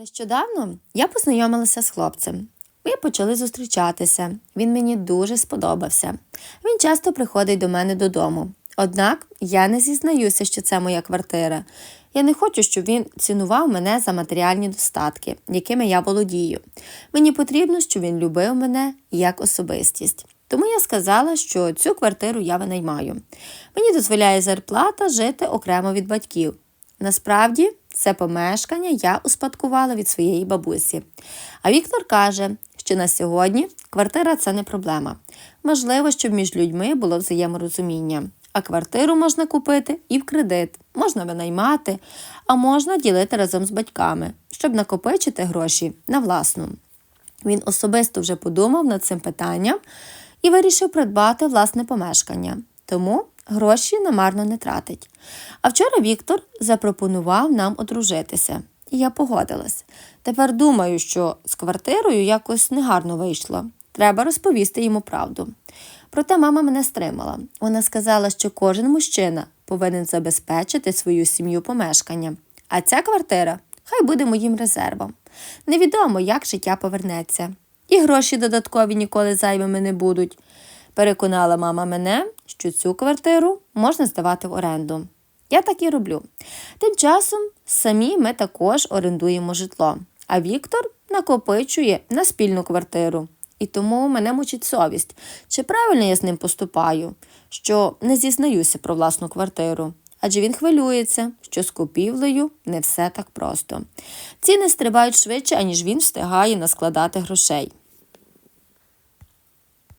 Нещодавно я познайомилася з хлопцем. Ми почали зустрічатися. Він мені дуже сподобався. Він часто приходить до мене додому. Однак я не зізнаюся, що це моя квартира. Я не хочу, щоб він цінував мене за матеріальні достатки, якими я володію. Мені потрібно, щоб він любив мене як особистість. Тому я сказала, що цю квартиру я винаймаю. Мені дозволяє зарплата жити окремо від батьків. Насправді, це помешкання я успадкувала від своєї бабусі. А Віктор каже, що на сьогодні квартира це не проблема. Можливо, щоб між людьми було взаєморозуміння. А квартиру можна купити і в кредит, можна винаймати, а можна ділити разом з батьками, щоб накопичити гроші на власну. Він особисто вже подумав над цим питанням і вирішив придбати власне помешкання. Тому гроші намарно не тратить. А вчора Віктор запропонував нам одружитися, і я погодилась. Тепер думаю, що з квартирою якось негарно вийшло. Треба розповісти йому правду. Проте мама мене стримала. Вона сказала, що кожен мужчина повинен забезпечити свою сім'ю помешканням, а ця квартира хай буде моїм резервом. Невідомо, як життя повернеться. І гроші додаткові ніколи зайвими не будуть. Переконала мама мене, що цю квартиру можна здавати в оренду. Я так і роблю. Тим часом самі ми також орендуємо житло, а Віктор накопичує на спільну квартиру. І тому мене мучить совість, чи правильно я з ним поступаю, що не зізнаюся про власну квартиру. Адже він хвилюється, що з купівлею не все так просто. Ціни стрибають швидше, аніж він встигає наскладати грошей.